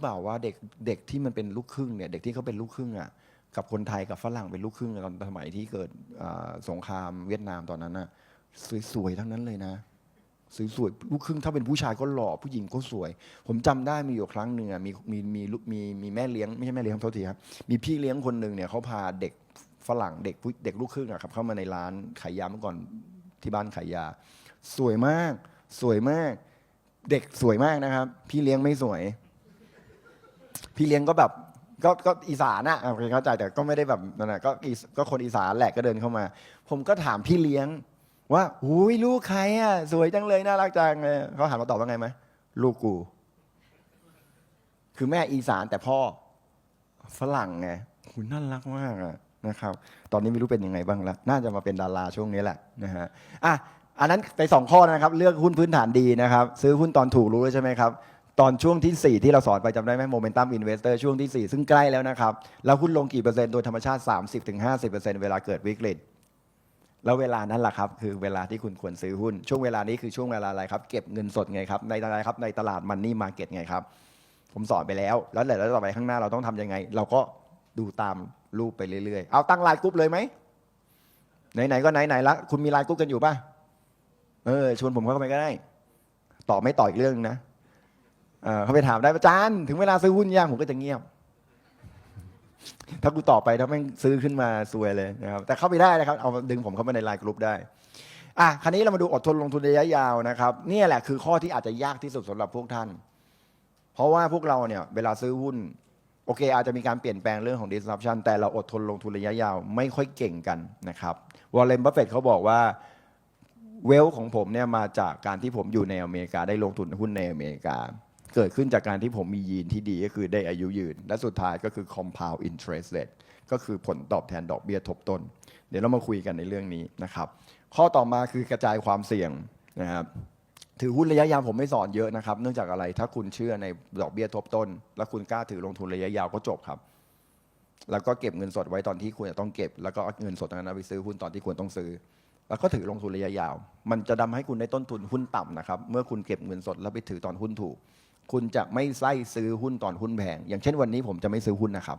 รือเปล่าว่าเด็กเด็กที่มันเป็นลูกครึ่งเนี่ยเด็กที่เขาเป็นลูกครึ่งอะกับคนไทยกับฝรั่งเป็นลูกครึ่งตอนสมัยที่เกิดสงครามเวียดนามตอนนั้นน่ะสวยๆทั้งนั้นเลยนะสวยๆลูกครึ่งถ้าเป็นผู้ชายก็หล่อผู้หญิงก็สวย ผมจำได้มีอยู่ครั้งหนึ่งอะมีมีมีมีมีแม่เลี้ยงไม่ใช่แม่เลี้ยงโทษทีครับมีพี่เลี้ยงคนหนึ่งเนี่ยเขาพาเด็กฝรั่งเด็กเด็กลูกครึ่งอะครับเข้ามาในร้านขายยาเมื่อก่อนที่บ้านขายยา สวยมาก สวยมาก เด็กสวยมากนะครับ พี่เลี้ยงไม่สวย พี่เลี้ยงก็แบบก็ก็อีสานอะโอเคเข้าใจแต่ก็ไม่ได้แบบนั่นนะก็อีสก็คนอีสานแหละก็เดินเข้ามา ผมก็ถามพี่เลี้ยง ว่าอุ้ยลูกใครอะสวยจังเลยน่ารักจังเลยเขาหันมาตอบว่าไงไหมลูกกู คือแม่อีสานแต่พ่อฝรั่งไงคุณน่ารักมากอะนะครับ ตอนนี้ไม่รู้เป็นยังไงบ้างละน่าจะมาเป็นดาราช่วงนี้แหละนะฮะอะอันนั้นไปสองข้อนะครับ เลือกหุ้นพื้นฐานดีนะครับ ซื้อหุ้นตอนถูกรู้แล้วใช่ไหมครับ ตอนช่วงที่ 4 ที่เราสอนไปจำได้ไหมโมเมนตัมอินเวสเตอร์ช่วงที่ 4 ซึ่งใกล้แล้วนะครับ แล้วหุ้นลงกี่เปอร์เซ็นต์โดยธรรมชาติ 30-50%เวลาเกิดวิกฤต แล้วเวลานั้นแหละครับ คือเวลาที่คุณควรซื้อหุ้น ช่วงเวลานี้คือช่วงเวลาอะไรครับ เก็บเงินสดไงครับในอะไรครับในตลาดมันนี่มาเก็ตไงครับ ผมสอนไปแล้ว แล้วแล้วต่อไปข้างหน้าเราต้องทำยังไง เราก็ดูตามรูปไปเรื่อยๆ เอาตั้งไลน์กรุ๊ปเลยไหมไหนๆก็ไหนๆละคุณมีไลน์กรุ๊ปกันอยู่ป่ะเออชวนผมเข้าไปก็ได้ ต่อไม่ต่ออีกเรื่องนะ เขาไปถามได้อาจารย์ถึงเวลาซื้อหุ้นยังผมก็จะเงียบ ถ้ากูตอบไปถ้าแม่งซื้อขึ้นมาซวยเลยนะครับแต่เข้าไปได้นะครับ เอาดึงผมเข้ามาในไลน์กรุ๊ปได้อะคราวนี้เรามาดูอดทนลงทุนระยะยาวนะครับนี่แหละคือข้อที่อาจจะยากที่สุดสำหรับพวกท่าน เพราะว่าพวกเราเนี่ยเวลาซื้อหุ้นโอเค อาจจะมีการเปลี่ยนแปลงเรื่องของ disruption แต่เราอดทนลงทุนระยะยาว ไม่ค่อยเก่งกันนะครับวอลเลนบัฟเฟตเขาบอกว่าเวลของผมเนี่ยมาจากการที่ผมอยู่ในอเมริกาได้ลงทุนหุ้นในอเมริกา เกิดขึ้นจากการที่ผมมียีนที่ดีก็คือได้อายุยืน และสุดท้ายก็คือ compound interest rate ก็คือผลตอบแทนดอกเบี้ยทบต้น เดี๋ยวเรามาคุยกันในเรื่องนี้นะครับ ข้อต่อมาคือกระจายความเสี่ยงนะครับถือหุ้นระยะยาวผมไม่สอนเยอะนะครับ เนื่องจากอะไรถ้าคุณเชื่อในดอกเบี้ยทบต้น แล้วคุณกล้าถือลงทุนระยะยาวก็จบครับ แล้วก็เก็บเงินสดไว้ตอนที่ควรจะต้องเก็บ แล้วก็เอาเงินสดนั้นไปซื้อหุ้นตอนที่ควรต้องซื้อ แล้วก็ถือลงทุนระยะยาว มันจะทำให้คุณได้ต้นทุนหุ้นต่ำนะครับ เมื่อคุณเก็บเงินสดแล้วไปถือตอนหุ้นถูก คุณจะไม่ไส้ซื้อหุ้นตอนหุ้นแพง อย่างเช่นวันนี้ผมจะไม่ซื้อหุ้นนะครับ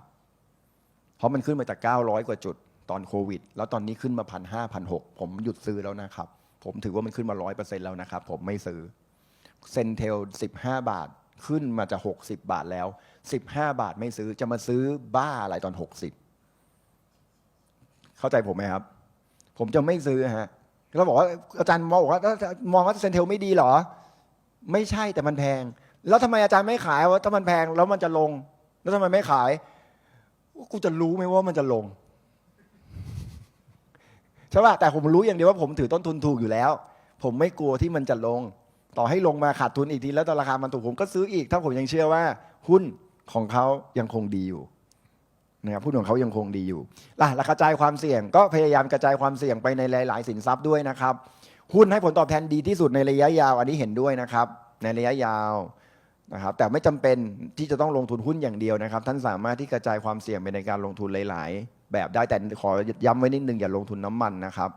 เพราะมันขึ้นมาจาก 900 กว่าจุดตอนโควิด แล้วตอนนี้ขึ้นมาพันห้าพันหกผมหยุดซื้อแล้วนะครับ ผมถือว่ามันขึ้นมา100%แล้วนะครับ ผมไม่ซื้อเซนเทล15บห้าบาทขึ้นมาจะ60บบาทแล้ว15บห้าบาทไม่ซื้อจะมาซื้อบ้าอะไรตอน60เข้าใจผมไหมครับ ผมจะไม่ซื้อฮะแล้วบอกว่าอาจารย์มองว่า มองว่าเซนเทลไม่ดีเหรอ ไม่ใช่แต่มันแพง แล้วทำไมอาจารย์ไม่ขายว่าถ้ามันแพงแล้วมันจะลง แล้วทำไมไม่ขายกูจะรู้ไหมว่ามันจะลงใช่ป่ะแต่ผมรู้อย่างเดียวว่าผมถือต้นทุนถูกอยู่แล้ว ผมไม่กลัวที่มันจะลง ต่อให้ลงมาขาดทุนอีกทีแล้วตอนราคามันถูกผมก็ซื้ออีก ถ้าผมยังเชื่อว่า หุ้นของเขายังคงดีอยู่นะครับหุ้นของเขายังคงดีอยู่ล่ะกระจายความเสี่ยงก็พยายามกระจายความเสี่ยงไปในหลาย ๆ สินทรัพย์ด้วยนะครับ หุ้นให้ผลตอบแทนดีที่สุดในระยะยาว อันนี้เห็นด้วยนะครับ ในระยะยาว นะครับแต่ไม่จำเป็นที่จะต้องลงทุนหุ้นอย่างเดียวนะครับ ท่านสามารถที่กระจายความเสี่ยงไปในการลงทุนหลาย ๆ แบบได้แต่ขอย้ำไว้นิดนึงอย่าลงทุนน้ำมันนะครับ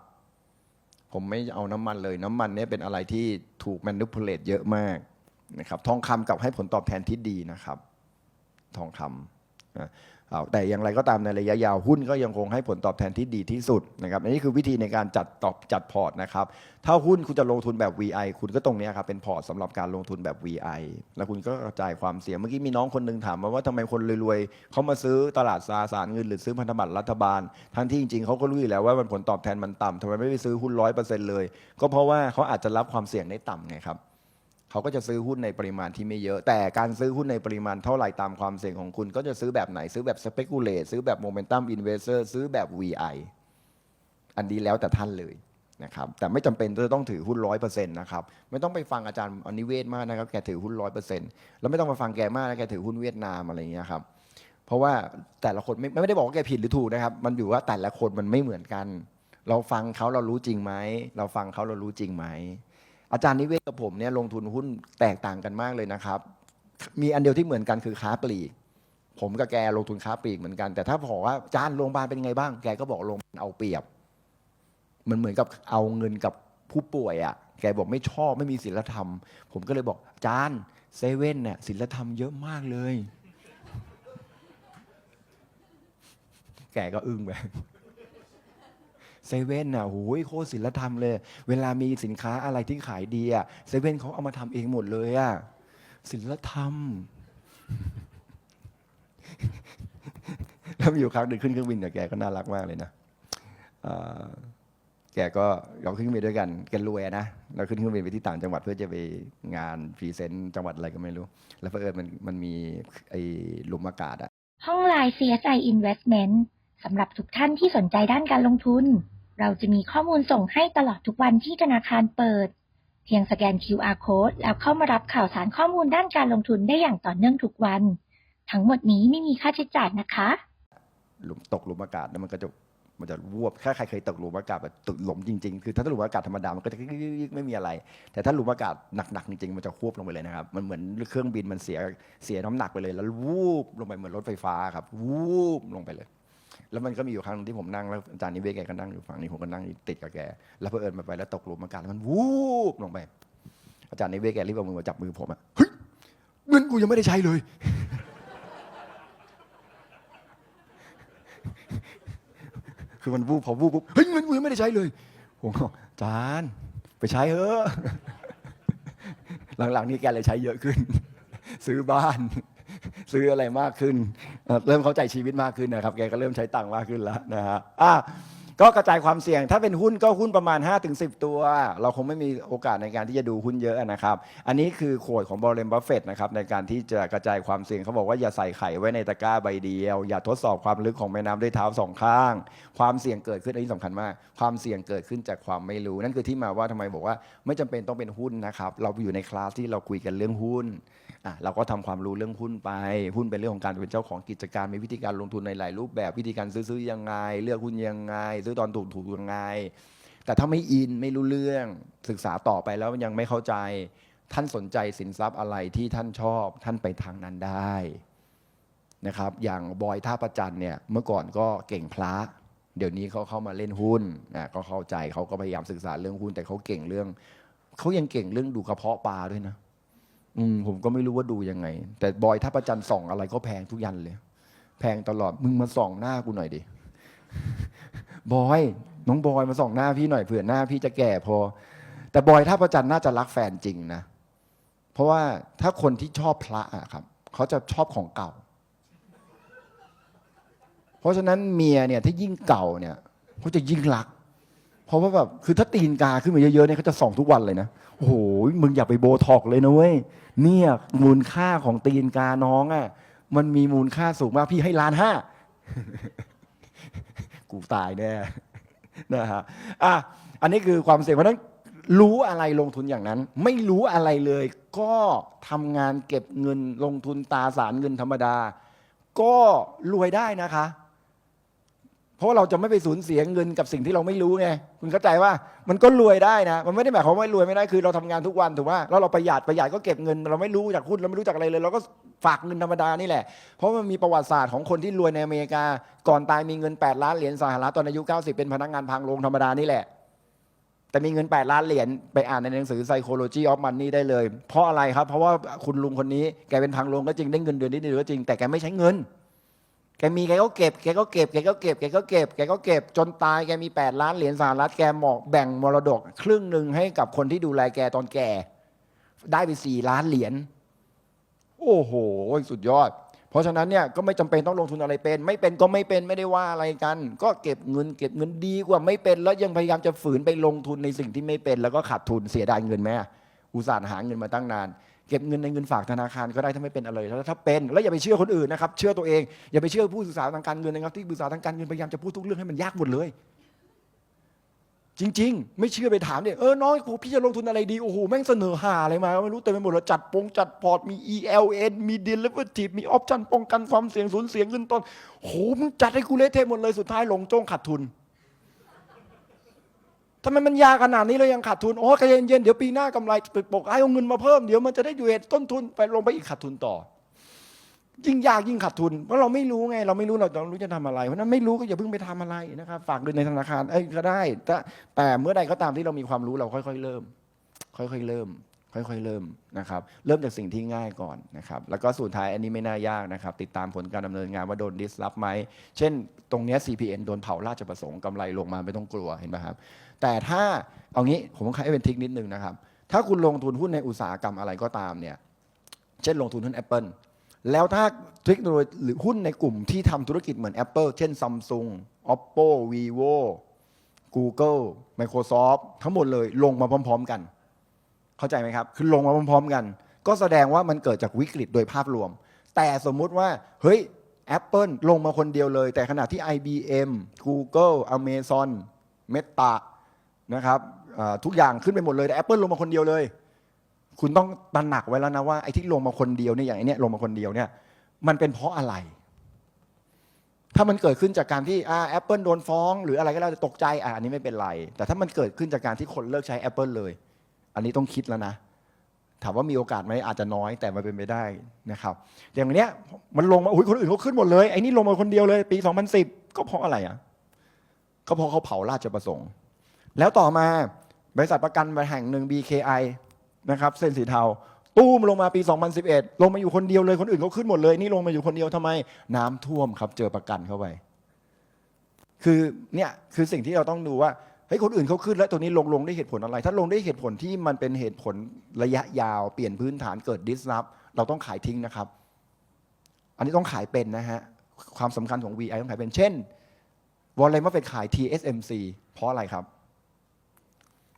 ผมไม่เอาน้ำมันเลยน้ำมันเนี่ยเป็นอะไรที่ถูก manipulate เยอะมากนะครับทองคำกลับให้ผลตอบแทนที่ดีนะครับ ทองคำนะเอา แต่อย่างไรก็ตามในระยะยาวหุ้นก็ยังคงให้ผลตอบแทนที่ดีที่สุดนะครับอันนี้คือวิธีในการจัดตอบจัดพอร์ตนะครับถ้าหุ้นคุณจะลงทุนแบบ VI คุณก็ตรงนี้ครับเป็นพอร์ตสำหรับการลงทุนแบบ VI แล้วคุณก็กระจายความเสี่ยงเมื่อกี้มีน้องคนหนึงถามมาว่าทำไมคนรวยๆเขามาซื้อตลาดตราสารเงินหรือซื้อพันธบัตรรัฐบาล ทั้งที่จริงๆเขาก็รู้อยู่แล้วว่ามันผลตอบแทนมันต่ำทำไมไม่ไปซื้อหุ้นร้อยเปอร์เซ็นต์เลย ก็เพราะว่าเขาอาจจะรับความเสี่ยงได้ต่ำไงครับ เขาก็จะซื้อหุ้นในปริมาณที่ไม่เยอะ แต่การซื้อหุ้นในปริมาณเท่าไหร่ตามความเสี่ยงของคุณ ก็จะซื้อแบบไหนซื้อแบบ speculate ซื้อแบบ momentum investor ซื้อแบบ VI อันนี้แล้วแต่ท่านเลยนะครับแต่ไม่จำเป็นจะต้องถือหุ้นร้อยเปอร์เซ็นต์นะครับไม่ต้องไปฟังอาจารย์อนิเวศมากนะครับแกถือหุ้นร้อยเปอร์เซ็นต์แล้วไม่ต้องมาฟังแกมากนะแกถือหุ้นเวียดนามอะไรอย่างเงี้ยครับเพราะว่าแต่ละคนไม่ไม่ได้บอกว่าแกผิดหรือถูกนะครับ มันอยู่ว่าแต่ละคนมันไม่เหมือนกัน เราฟังเขาเรารู้จริงไหมเราฟังเขาเรารู้จริงไหม อาจารย์นิเวศกับผมเนี่ยลงทุนหุ้นแตกต่างกันมากเลยนะครับ มีอันเดียวที่เหมือนกันคือค้าปลีก ผมกับแกลงทุนค้าปลีกเหมือนกัน แต่ถ้าบอกว่าอาจารย์โรงพยาบาลเป็นไงบ้าง แกก็บอกโรงพยาบาลเอาเปรียบ มันเหมือนกับเอาเงินกับผู้ป่วยอะ่ะ แกบอกไม่ชอบไม่มีศีลธรรม ผมก็เลยบอกอาจารย์เซเว่นเนี่ยศิลธรรมเยอะมากเลย แกก็อึ้งไป เซเว่นน่ะโอ้ยโคตรศิลธรรมเลย เวลามีสินค้าอะไรที่ขายดีอะเซเว่นเขาเอามาทำเองหมดเลยอะศิลธรรม แล้วมีอยู่ครั้งหนึ่งขึ้นเครื่องบินกับแกก็น่ารักมากเลยนะแกก็เราขึ้นเครื่องบินด้วยกันแกรวยอะนะเราขึ้นเครื่องบินไปที่ต่างจังหวัดเพื่อจะไปงานพรีเซนต์จังหวัดอะไรก็ไม่รู้ แล้วเผอิญมันมันมีไอ้หลุมอากาศอะห้องไลน์ CSI Investment สำหรับทุกท่านที่สนใจด้านการลงทุน เราจะมีข้อมูลส่งให้ตลอดทุกวันที่ธนาคารเปิด เพียงสแกน QR code แล้วเข้ามารับข่าวสารข้อมูลด้านการลงทุนได้อย่างต่อเนื่องทุกวัน ทั้งหมดนี้ไม่มีค่าใช้จ่ายนะคะ หลุมตกหลุมอากาศแล้วมันก็จะมันจะวบถ้าใครเคยตกหลุมอากาศแบบตกหลุมจริงๆ คือถ้าหลุมอากาศธรรมดา มันก็จะไม่มีอะไร แต่ถ้าหลุมอากาศหนักๆ จริงๆ มันจะควบลงไปเลยนะครับ มันเหมือนเครื่องบินมันเสียเสียน้ำหนักไปเลย แล้ววูบลงไปเหมือนรถไฟฟ้าครับ วูบลงไปเลย แล้วมันก็มีอยู่ครั้งหนึ่งที่ผมนั่งแล้วอาจารย์นิเวศแกก็นั่งอยู่ฝั่งนี้ผมก็นั่งติดกับแกแล้วเพอเอิญมาไปแล้วตกหลุมอากาศแล้วมันวูบลงไป อาจารย์นิเวศแกรีบเอามือมาจับมือผมอะเฮ้ยเงินกูยังไม่ได้ใช้เลยคือมันวูบพอวูบปุ๊บเฮ้ยเงินกูยังไม่ได้ใช้เลยผมก็อาจารย์ไปใช้เถอะหลังๆนี้แกเลยใช้เยอะขึ้น ซื้อบ้าน ซื้ออะไรมากขึ้น เริ่มเข้าใจชีวิตมากขึ้นนะครับแกก็เริ่มใช้ตังค์มากขึ้นแล้วนะฮะอะก็กระจายความเสี่ยง ถ้าเป็นหุ้นก็หุ้นประมาณ 5-10 ตัว เราคงไม่มีโอกาสในการที่จะดูหุ้นเยอะนะครับ อันนี้คือโขดของบรเรนบัฟเฟตนะครับในการที่จะกระจายความเสี่ยงเขาบอกว่าอย่าใส่ไข่ไว้ในตะกร้าใบเดียว อย่าทดสอบความลึกของแม่น้ำด้วยเท้าสองข้าง ความเสี่ยงเกิดขึ้นอันนี้สำคัญมาก ความเสี่ยงเกิดขึ้นจากความไม่รู้ นั่นคือที่มาว่าทำไมบอกว่า ไม่จำเป็นต้องเป็นหุ้นนะครับ เราอยู่ในคลาสที่เราคุยกันเรื่องหุ้น เราก็ทำความรู้เรื่องหุ้นไป หุ้นเป็นเรื่องของการเป็นเจ้าของกิจการมีวิธีการลงทุนในหลายรูปแบบ วิธีการซื้อซื้อยังไง เลือกหุ้นยังไง ซื้อตอนถูกถูกยังไง แต่ถ้าไม่อินไม่รู้เรื่องศึกษาต่อไปแล้วยังไม่เข้าใจ ท่านสนใจสินทรัพย์อะไรที่ท่านชอบ ท่านไปทางนั้นได้นะครับ อย่างบอยท่าประจันเนี่ยเมื่อก่อนก็เก่งพระ เดี๋ยวนี้เขาเข้ามาเล่นหุ้นนะก็เข้าใจเขาก็พยายามศึกษาเรื่องหุ้น แต่เขาเก่งเรื่องเขายังเก่งเรื่องดูกระเพาะปลาด้วยนะ อืมผมก็ไม่รู้ว่าดูยังไง แต่บอยท่าประจันส่องอะไรก็แพงทุกยันเลย แพงตลอดมึงมาส่องหน้ากูหน่อยดิบอย น้องบอยมาส่องหน้าพี่หน่อยเผื่อหน้าพี่จะแก่พอ แต่บอยท่าประจันน่าจะรักแฟนจริงนะเพราะว่าถ้าคนที่ชอบพระอะครับเขาจะชอบของเก่า เพราะฉะนั้นเมียเนี่ยที่ยิ่งเก่าเนี่ยเขาจะยิ่งรัก เพราะว่าแบบคือถ้าตีนกาขึ้นมาเยอะๆเนี่ยเขาจะส่องทุกวันเลยนะโอ้โหมึงอย่าไปโบท็อกเลยนะเว้ยเนี่ยมูลค่าของตีนกาน้องอะ่ะมันมีมูลค่าสูงมากพี่ให้ล้านห้ากูตายแน่นะฮะอะอันนี้คือความเสี่ยงเพราะนั้นรู้อะไรลงทุนอย่างนั้น ไม่รู้อะไรเลย ก็ทำงานเก็บเงินลงทุนตาสารเงินธรรมดา ก็รวยได้นะคะ เพราะเราจะไม่ไปสูญเสียเงินกับสิ่งที่เราไม่รู้ไงคุณเข้าใจว่ามันก็รวยได้นะ มันไม่ได้หมายความว่ารวยไม่ได้คือเราทำงานทุกวันถูกไหมแล้วเราประหยัดประหยัดก็เก็บเงิน เราไม่รู้จากหุ้นเราไม่รู้จากอะไรเลย เราก็ฝากเงินธรรมดานี่แหละ เพราะมันมีประวัติศาสตร์ของคนที่รวยในอเมริกา ก่อนตายมีเงิน 8 ล้านเหรียญสหรัฐตอนอายุ 90 เป็นพนักงานพังโรงธรรมดานี่แหละ แต่มีเงิน 8 ล้านเหรียญไปอ่านในหนังสือ Psychology of Money ได้เลย เพราะอะไรครับ เพราะว่าคุณลุงคนนี้แกเป็นพังโรงก็จริงได้เงินเดือนนิดเดียวก็จริงแต่แกไม่ใช้เงิน แกมีแกก็เก็บแกก็เก็บแกก็เก็บแกก็เก็บแกก็เก็บจนตายแกมี 8 ล้านเหรียญสหรัฐแกหมอกแบ่งมรดก ครึ่งหนึ่งให้กับคนที่ดูแลแกตอนแก่ได้ไป4ล้านเหรียญโอ้โห สุดยอด เพราะฉะนั้นเนี่ยก็ไม่จำเป็นต้องลงทุนอะไรเป็น ไม่เป็นก็ไม่เป็นไม่ได้ว่าอะไรกัน ก็เก็บเงินเก็บเงินดีกว่าไม่เป็น แล้วยังพยายามจะฝืนไปลงทุนในสิ่งที่ไม่เป็น แล้วก็ขาดทุนเสียดายเงินไหมอุตส่าห์หาเงินมาตั้งนาน เก็บเงินในเงินฝากธนาคารก็ได้ถ้าไม่เป็นอะไรแล้วถ้าเป็น แล้วอย่าไปเชื่อคนอื่นนะครับ เชื่อตัวเอง อย่าไปเชื่อผู้ศึกษาทางการเงินนะครับ ที่ปรึกษาทางการเงินพยายามจะพูดทุกเรื่องให้มันยากหมดเลย จริง ๆ ไม่เชื่อไปถามเนี่ยเออน้อยโหพี่จะลงทุนอะไรดีโอ้โหแม่งเสนอหาอะไรมาไม่รู้เต็มไปหมดแล้วจัดปงจัดพอร์ตมี ELN มี derivative มีออปชั่นป้องกันความเสี่ยงสูญเสียเงินต้นโหมึงจัดให้กูเละเทะหมดเลยสุดท้ายหลงจ้งขาดทุน ทำไมมันยากขนาดนี้เลยยังขาดทุน โอ้ใจเย็นๆเดี๋ยวปีหน้ากำไรปิดปกให้เอาเงินมาเพิ่ม เดี๋ยวมันจะได้อยู่เหตุต้นทุนไปลงไปอีกขาดทุนต่อ ยิ่งยากยิ่งขาดทุน เพราะเราไม่รู้ไง เราไม่รู้เราเรารู้จะทำอะไร เพราะนั้นไม่รู้ก็อย่าเพิ่งไปทำอะไรนะครับ ฝากเงินในธนาคาร เอ้ยก็ได้ แต่แต่เมื่อใดก็ตามที่เรามีความรู้เราค่อย ๆ เริ่ม ค่อยๆเริ่ม ค่อยๆเริ่มนะครับ เริ่มจากสิ่งที่ง่ายก่อนนะครับ แล้วก็สุดท้ายอันนี้ไม่น่ายากนะครับ ติดตามผลการดำเนินงานว่าโดนดิสลอฟไหม เช่น ตรงเนี้ย CPN โดนเผาราชประสงค์กำไรลงมาไม่ต้องกลัวเห็นไหมครับ แต่ถ้าเอางี้ผมให้เป็นทริคนิดนึงนะครับ ถ้าคุณลงทุนหุ้นในอุตสาหกรรมอะไรก็ตามเนี่ย เช่นลงทุนหุ้น Apple แล้วถ้าเทคโนโลยีหรือหุ้นในกลุ่มที่ทำธุรกิจเหมือน Apple เช่น Samsung Oppo Vivo Google Microsoft ทั้งหมดเลยลงมาพร้อม ๆ กัน เข้าใจไหมครับ คือลงมาพร้อม ๆ กัน ก็แสดงว่ามันเกิดจากวิกฤตโดยภาพรวม แต่สมมุติว่า เฮ้ย Apple ลงมาคนเดียวเลย แต่ขณะที่ IBM Google Amazon Meta นะครับทุกอย่างขึ้นไปหมดเลยแต่ Apple ลงมาคนเดียวเลย คุณต้องตระหนักไว้แล้วนะว่าไอ้ที่ลงมาคนเดียวเนี่ยอย่างไอ้นี้ลงมาคนเดียวเนี่ยมันเป็นเพราะอะไร ถ้ามันเกิดขึ้นจากการที่อ่าแอปเปิลโดนฟ้อง หรืออะไรก็แล้วแต่ตกใจอะอันนี้ไม่เป็นไร แต่ถ้ามันเกิดขึ้นจากการที่คนเลิกใช้ Apple เลย อันนี้ต้องคิดแล้วนะ ถามว่ามีโอกาสไหมอาจจะน้อยแต่มันเป็นไปได้นะครับ อย่างเนี้ยมันลงมาอุ้ยคนอื่นเขาขึ้นหมดเลยไอ้นี่ลงมาคนเดียวเลย ปี 2010 ก็เพราะอะไรอะก็เพราะเขาเผาราชประสงค์ แล้วต่อมาบริษัทประกันแห่งหนึ่ง BKI นะครับเส้นสีเทา ตู้มลงมาปี 2011 ลงมาอยู่คนเดียวเลยคนอื่นเขาขึ้นหมดเลย นี่ลงมาอยู่คนเดียวทำไม น้ำท่วมครับ เจอประกันเข้าไป คือเนี่ยคือสิ่งที่เราต้องดูว่าเฮ้ยคนอื่นเขาขึ้นแล้วตัวนี้ลงลงได้เหตุผลอะไร ถ้าลงได้เหตุผลที่มันเป็นเหตุผลระยะยาว เปลี่ยนพื้นฐานเกิดดิสรับเราต้องขายทิ้งนะครับ อันนี้ต้องขายเป็นนะฮะความสำคัญของ VI ต้องขายเป็นเช่นวอลเลย์มาเป็นขาย TSMC เพราะอะไรครับ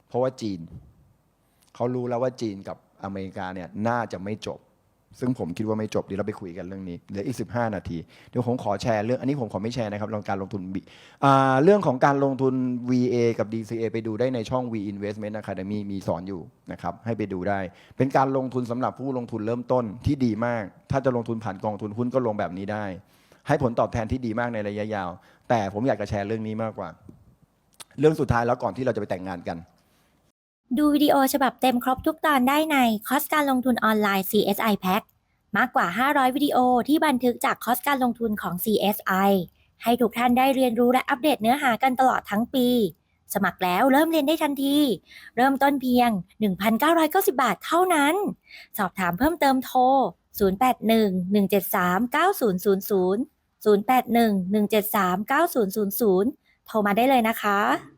เพราะว่าจีน เขารู้แล้วว่าจีนกับอเมริกาเนี่ยน่าจะไม่จบ ซึ่งผมคิดว่าไม่จบเดี๋ยวเราไปคุยกันเรื่องนี้เหลืออีก 15 นาที เดี๋ยวผมขอแชร์เรื่องอันนี้ผมขอไม่แชร์นะครับเรื่องการลงทุน B อ่าเรื่องของการลงทุน VA กับ DCA ไปดูได้ในช่อง V Investment Academy มีสอนอยู่นะครับให้ไปดูได้ เป็นการลงทุนสำหรับผู้ลงทุนเริ่มต้นที่ดีมาก ถ้าจะลงทุนผ่านกองทุนหุ้นก็ลงแบบนี้ได้ ให้ผลตอบแทนที่ดีมากในระยะยาว แต่ผมอยากจะแชร์เรื่องนี้มากกว่า เรื่องสุดท้ายแล้วก่อนที่เราจะไปแต่งงานกัน ดูวิดีโอฉบับเต็มครบทุกตอนได้ในคอสการลงทุนออนไลน์ CSI Pack มากกว่า 500 วิดีโอที่บันทึกจากคอสการลงทุนของ CSI ให้ทุกท่านได้เรียนรู้และอัปเดตเนื้อหากันตลอดทั้งปี สมัครแล้วเริ่มเรียนได้ทันที เริ่มต้นเพียง 1,990 บาทเท่านั้น สอบถามเพิ่มเติมโทร 0811739000 0811739000 โทรมาได้เลยนะคะ